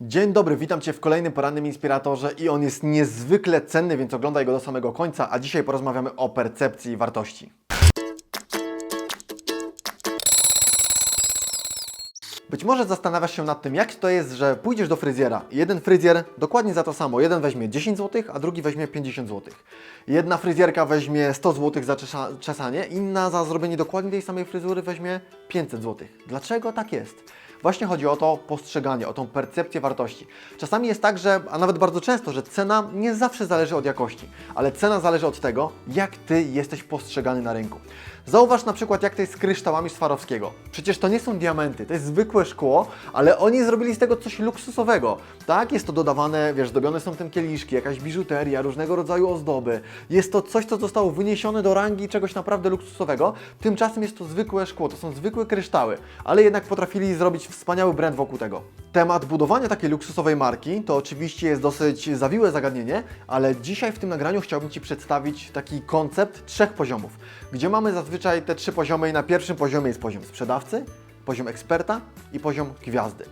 Dzień dobry, witam Cię w kolejnym porannym inspiratorze i on jest niezwykle cenny, więc oglądaj go do samego końca, a dzisiaj porozmawiamy o percepcji wartości. Być może zastanawiasz się nad tym, jak to jest, że pójdziesz do fryzjera i jeden fryzjer dokładnie za to samo. Jeden weźmie 10 zł, a drugi weźmie 50 zł. Jedna fryzjerka weźmie 100 zł za czesa- czesanie, inna za zrobienie dokładnie tej samej fryzury weźmie 500 zł. Dlaczego tak jest? Właśnie chodzi o to postrzeganie, o tą percepcję wartości. Czasami jest tak, że, a nawet bardzo często, że cena nie zawsze zależy od jakości, ale cena zależy od tego, jak Ty jesteś postrzegany na rynku. Zauważ na przykład, jak to jest z kryształami Swarowskiego. Przecież to nie są diamenty, to jest zwykłe szkło, ale oni zrobili z tego coś luksusowego. Tak, jest to dodawane, wiesz, zdobione są tym kieliszki, jakaś biżuteria, różnego rodzaju ozdoby. Jest to coś, co zostało wyniesione do rangi czegoś naprawdę luksusowego. Tymczasem jest to zwykłe szkło, to są zwykłe kryształy, ale jednak potrafili zrobić wspaniały brand wokół tego. Temat budowania takiej luksusowej marki to oczywiście jest dosyć zawiłe zagadnienie, ale dzisiaj w tym nagraniu chciałbym Ci przedstawić taki koncept trzech poziomów, gdzie mamy zazwyczaj te trzy poziomy i na pierwszym poziomie jest poziom sprzedawcy, poziom eksperta i poziom gwiazdy.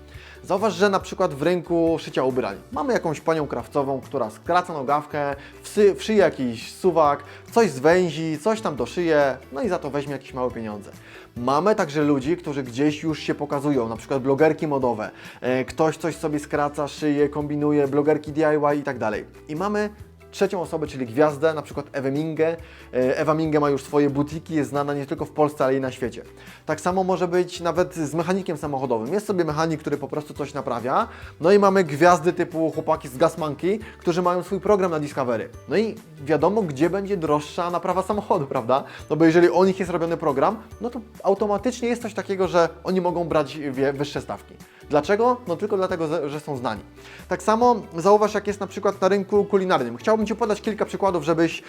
Zauważ, że na przykład w rynku szycia ubrań mamy jakąś panią krawcową, która skraca nogawkę, wsy, wszyje jakiś suwak, coś zwęzi, coś tam doszyje, no i za to weźmie jakieś małe pieniądze. Mamy także ludzi, którzy gdzieś już się pokazują, na przykład blogerki modowe, e, ktoś coś sobie skraca, szyje, kombinuje, blogerki DIY i tak dalej. I mamy trzecią osobę, czyli gwiazdę, na przykład Ewę Mingę. E, Ewa Minge ma już swoje butiki, jest znana nie tylko w Polsce, ale i na świecie. Tak samo może być nawet z mechanikiem samochodowym. Jest sobie mechanik, który po prostu coś naprawia, no i mamy gwiazdy typu chłopaki z Gas Monkey, którzy mają swój program na Discovery. No i wiadomo, gdzie będzie droższa naprawa samochodu, prawda? No bo jeżeli o nich jest robiony program, no to automatycznie jest coś takiego, że oni mogą brać wyższe stawki. Dlaczego? No tylko dlatego, że- są znani. Tak samo zauważ, jak jest na przykład na rynku kulinarnym. Chciałbym Ci podać kilka przykładów, żebyś,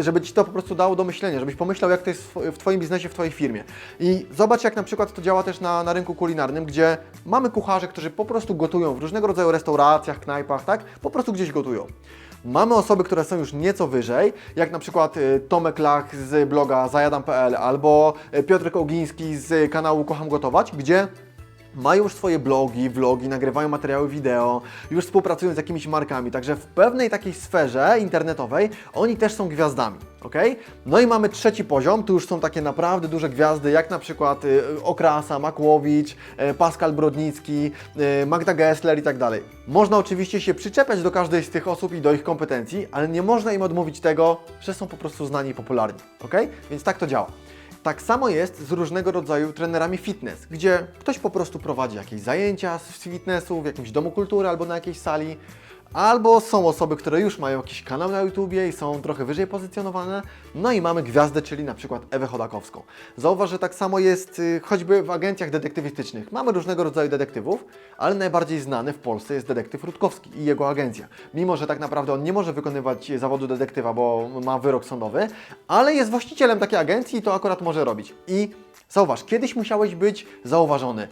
żeby Ci to po prostu dało do myślenia, żebyś pomyślał, jak to jest w Twoim biznesie, w Twojej firmie. I zobacz, jak na przykład to działa też na, na rynku kulinarnym, gdzie mamy kucharzy, którzy po prostu gotują w różnego rodzaju restauracjach, knajpach, tak? Po prostu gdzieś gotują. Mamy osoby, które są już nieco wyżej, jak na przykład y, Tomek Lach z bloga zajadam.pl albo y, Piotrek Ogiński z kanału Kocham Gotować, gdzie mają już swoje blogi, vlogi, nagrywają materiały wideo, już współpracują z jakimiś markami, także w pewnej takiej sferze internetowej oni też są gwiazdami, ok? No i mamy trzeci poziom, tu już są takie naprawdę duże gwiazdy, jak na przykład y, Okrasa, Makłowicz, y, Pascal Brodnicki, y, Magda Gessler i tak dalej. Można oczywiście się przyczepiać do każdej z tych osób i do ich kompetencji, ale nie można im odmówić tego, że są po prostu znani i popularni, ok? Więc tak to działa. Tak samo jest z różnego rodzaju trenerami fitness, gdzie ktoś po prostu prowadzi jakieś zajęcia z fitnessu w jakimś domu kultury albo na jakiejś sali, albo są osoby, które już mają jakiś kanał na YouTubie i są trochę wyżej pozycjonowane, no i mamy gwiazdę, czyli na przykład Ewę Chodakowską. Zauważ, że tak samo jest y, choćby w agencjach detektywistycznych. Mamy różnego rodzaju detektywów, ale najbardziej znany w Polsce jest detektyw Rutkowski i jego agencja. Mimo, że tak naprawdę on nie może wykonywać zawodu detektywa, bo ma wyrok sądowy, ale jest właścicielem takiej agencji i to akurat może robić. I Zauważ, kiedyś musiałeś być zauważony,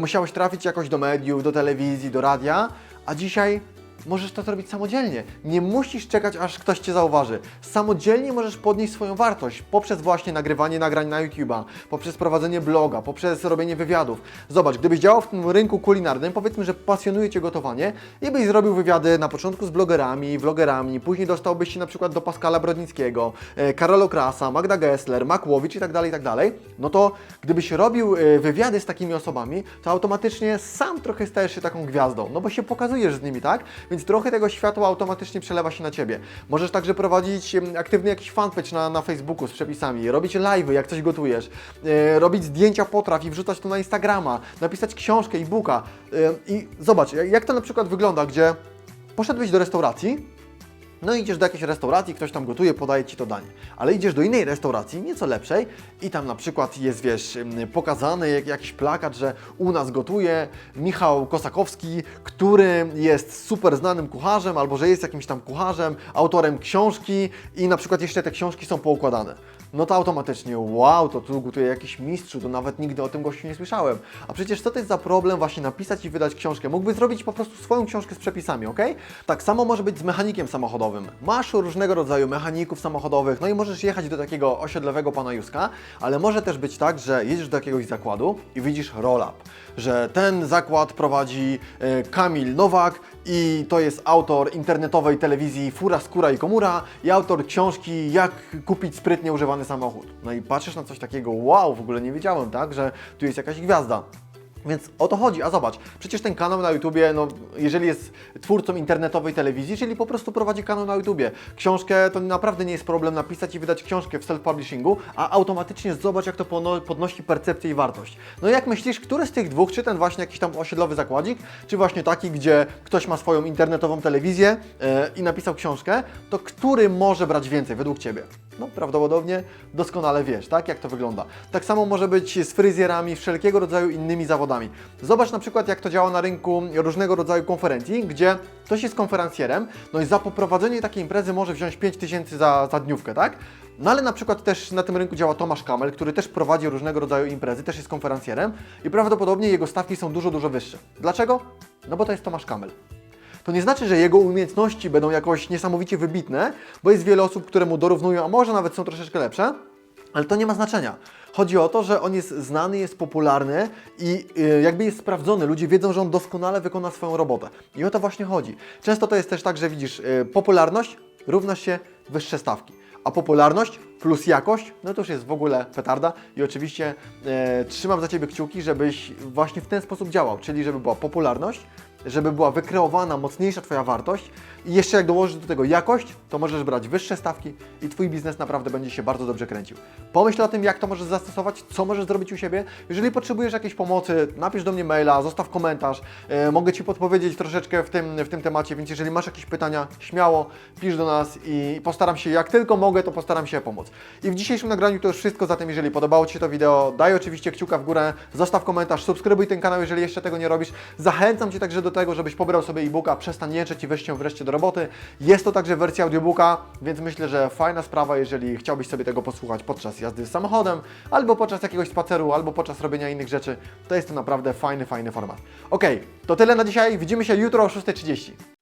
musiałeś trafić jakoś do mediów, do telewizji, do radia, a dzisiaj możesz to zrobić samodzielnie. Nie musisz czekać, aż ktoś Cię zauważy. Samodzielnie możesz podnieść swoją wartość poprzez właśnie nagrywanie nagrań na YouTube'a, poprzez prowadzenie bloga, poprzez robienie wywiadów. Zobacz, gdybyś działał w tym rynku kulinarnym, powiedzmy, że pasjonuje Cię gotowanie i byś zrobił wywiady na początku z blogerami, vlogerami, później dostałbyś się na przykład do Pascala Brodnickiego, e, Karola Krasa, Magda Gessler, Makłowicz i tak dalej, i tak dalej, no to gdybyś robił e, wywiady z takimi osobami, to automatycznie sam trochę stajesz się taką gwiazdą, no bo się pokazujesz z nimi, tak? Więc trochę tego światła automatycznie przelewa się na Ciebie. Możesz także prowadzić aktywny jakiś fanpage na, na Facebooku z przepisami, robić live'y, jak coś gotujesz, e, robić zdjęcia potraw i wrzucać to na Instagrama, napisać książkę, e-booka. E, I zobacz, jak to na przykład wygląda, gdzie poszedłeś do restauracji, no idziesz do jakiejś restauracji, ktoś tam gotuje, podaje Ci to danie. Ale idziesz do innej restauracji, nieco lepszej i tam na przykład jest, wiesz, pokazany jak, jakiś plakat, że u nas gotuje Michał Kosakowski, który jest super znanym kucharzem, albo że jest jakimś tam kucharzem, autorem książki i na przykład jeszcze te książki są poukładane. No to automatycznie, wow, to tu gotuje jakiś mistrzu, to nawet nigdy o tym gościu nie słyszałem. A przecież co to jest za problem właśnie napisać i wydać książkę? Mógłby zrobić po prostu swoją książkę z przepisami, ok? Tak samo może być z mechanikiem samochodowym. Masz różnego rodzaju mechaników samochodowych, no i możesz jechać do takiego osiedlowego pana Józka, ale może też być tak, że jedziesz do jakiegoś zakładu i widzisz roll-up, że ten zakład prowadzi e, Kamil Nowak i to jest autor internetowej telewizji Fura, Skóra i Komura i autor książki Jak kupić sprytnie używany samochód. No i patrzysz na coś takiego, wow, w ogóle nie wiedziałem, tak, że tu jest jakaś gwiazda. Więc o to chodzi, a zobacz, przecież ten kanał na YouTubie, no jeżeli jest twórcą internetowej telewizji, czyli po prostu prowadzi kanał na YouTubie, książkę, to naprawdę nie jest problem napisać i wydać książkę w self-publishingu, a automatycznie zobacz, jak to podnosi percepcję i wartość. No jak myślisz, który z tych dwóch, czy ten właśnie jakiś tam osiedlowy zakładzik, czy właśnie taki, gdzie ktoś ma swoją internetową telewizję e, i napisał książkę, to który może brać więcej według Ciebie? No prawdopodobnie doskonale wiesz, tak, jak to wygląda. Tak samo może być z fryzjerami, wszelkiego rodzaju innymi zawodami. Zobacz na przykład, jak to działa na rynku różnego rodzaju konferencji, gdzie ktoś jest konferencjerem, no i za poprowadzenie takiej imprezy może wziąć 5 tysięcy za, za dniówkę, tak? No ale na przykład też na tym rynku działa Tomasz Kamel, który też prowadzi różnego rodzaju imprezy, też jest konferencjerem i prawdopodobnie jego stawki są dużo, dużo wyższe. Dlaczego? No bo to jest Tomasz Kamel. To nie znaczy, że jego umiejętności będą jakoś niesamowicie wybitne, bo jest wiele osób, które mu dorównują, a może nawet są troszeczkę lepsze, ale to nie ma znaczenia. Chodzi o to, że on jest znany, jest popularny i y, jakby jest sprawdzony. Ludzie wiedzą, że on doskonale wykona swoją robotę. I o to właśnie chodzi. Często to jest też tak, że widzisz, y, popularność równa się wyższe stawki. A popularność plus jakość, no to już jest w ogóle petarda i oczywiście e, trzymam za Ciebie kciuki, żebyś właśnie w ten sposób działał, czyli żeby była popularność, żeby była wykreowana mocniejsza Twoja wartość i jeszcze jak dołożysz do tego jakość, to możesz brać wyższe stawki i Twój biznes naprawdę będzie się bardzo dobrze kręcił. Pomyśl o tym, jak to możesz zastosować, co możesz zrobić u siebie. Jeżeli potrzebujesz jakiejś pomocy, napisz do mnie maila, zostaw komentarz, e, mogę Ci podpowiedzieć troszeczkę w tym, w tym temacie, więc jeżeli masz jakieś pytania, śmiało pisz do nas i postaram się, jak tylko mogę, to postaram się pomóc. I w dzisiejszym nagraniu to już wszystko, zatem jeżeli podobało Ci się to wideo, daj oczywiście kciuka w górę, zostaw komentarz, subskrybuj ten kanał, jeżeli jeszcze tego nie robisz. Zachęcam Cię także do tego, żebyś pobrał sobie e-booka, przestań jęczeć i weź się wreszcie do roboty. Jest to także wersja audiobooka, więc myślę, że fajna sprawa, jeżeli chciałbyś sobie tego posłuchać podczas jazdy samochodem, albo podczas jakiegoś spaceru, albo podczas robienia innych rzeczy, to jest to naprawdę fajny, fajny format. Ok, to tyle na dzisiaj, widzimy się jutro o 6.30.